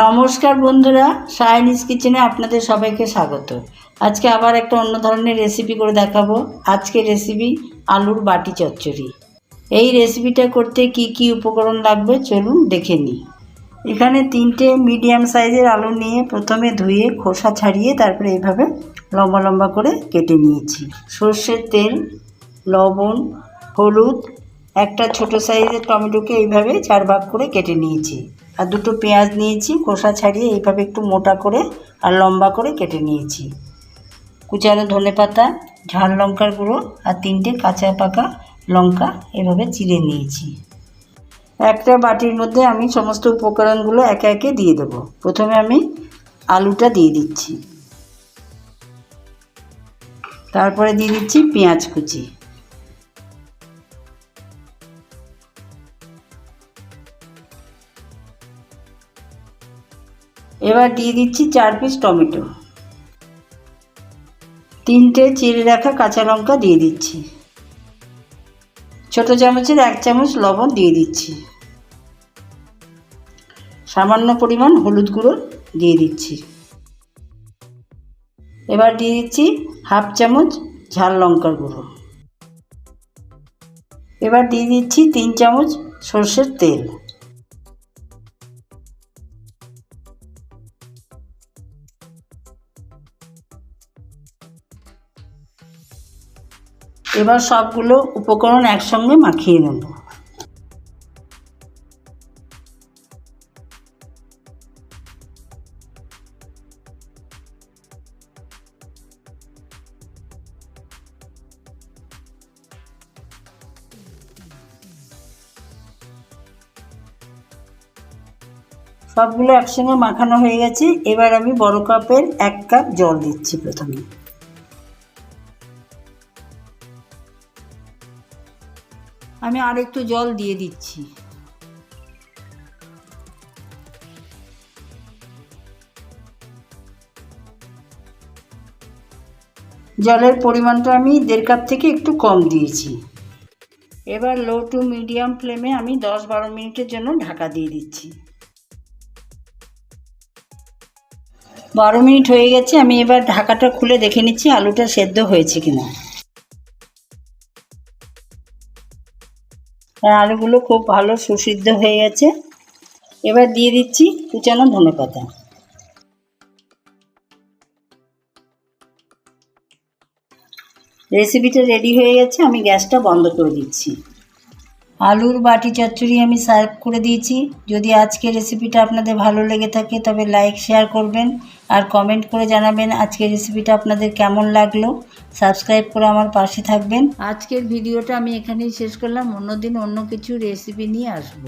নমস্কার বন্ধুরা সায়নিস কিচেনে আপনাদের সবাইকে স্বাগত। আজকে আবার একটা অন্য ধরনের রেসিপি করে দেখাবো। আজকে রেসিপি আলুর বাটি চচ্চড়ি। এই রেসিপিটা করতে কি কি উপকরণ লাগবে চলুন দেখে নিই। এখানে তিনটে মিডিয়াম সাইজের আলু নিয়ে প্রথমে ধুয়ে খোসা ছাড়িয়ে তারপরে এইভাবে লম্বা লম্বা করে কেটে নিয়েছি। সর্ষের তেল, লবণ, হলুদ, একটা ছোট সাইজের টমেটোকে এইভাবে চার ভাগ করে কেটে নিয়েছি। আর দুটো পেঁয়াজ নিয়েছি খোসা ছাড়িয়ে এইভাবে একটু মোটা করে আর লম্বা করে কেটে নিয়েছি। কুচানো ধনে পাতা, ঝাল লঙ্কার গুঁড়ো আর তিনটে কাঁচা পাকা লঙ্কা এভাবে চিড়ে নিয়েছি। একটা বাটির মধ্যে আমি সমস্ত উপকরণগুলো একে একে দিয়ে দেবো। প্রথমে আমি আলুটা দিয়ে দিচ্ছি। তারপরে দিয়ে দিচ্ছি পেঁয়াজ কুচি। এবার দিয়ে দিচ্ছি চার পিস টমেটো। তিনটে চিড়ে রাখা কাঁচা লঙ্কা দিয়ে দিচ্ছি। ছোট চামচের এক চামচ লবণ দিয়ে দিচ্ছি। সামান্য পরিমাণ হলুদ গুঁড়ো দিয়ে দিচ্ছি। এবার দিয়ে দিচ্ছি হাফ চামচ ঝাল লঙ্কার গুঁড়ো। এবার দিয়ে দিচ্ছি তিন চামচ সর্ষের তেল। এবার সবগুলো উপকরণ একসঙ্গে মাখিয়ে নেব। সবগুলো একসঙ্গে মাখানো হয়ে গেছে। এবার আমি বড় কাপের এক কাপ জল দিচ্ছি প্রথমে। আমি আর একটু জল দিয়ে দিচ্ছি। জলের পরিমাণটা আমি দেড় কাপ থেকে একটু কম দিয়েছি। এবার লো টু মিডিয়াম ফ্লেমে আমি দশ বারো মিনিটের জন্য ঢাকা দিয়ে দিচ্ছি। বারো মিনিট হয়ে গেছে, আমি এবার ঢাকাটা খুলে দেখে নিচ্ছি আলুটা সেদ্ধ হয়েছে কিনা। আলুগুলো খুব ভালো সুসিদ্ধ হয়ে গেছে। এবার দিয়ে দিচ্ছি কুচানো ধনে পাতা। রেসিপিটা রেডি হয়ে গেছে, আমি গ্যাসটা বন্ধ করে দিচ্ছি। আলুর বাটি চচ্চড়ি আমি সার্ভ করে দিয়েছি। যদি আজকের রেসিপিটা আপনাদের ভালো লেগে থাকে তবে লাইক, শেয়ার করবেন। আর কমেন্ট করে জানাবেন আজকের রেসিপিটা আপনাদের কেমন লাগল। সাবস্ক্রাইব করে আমার পাশে থাকবেন। আজকের ভিডিওটা আমি এখানেই শেষ করলাম। অন্যদিন অন্য কিছু রেসিপি নিয়ে আসব।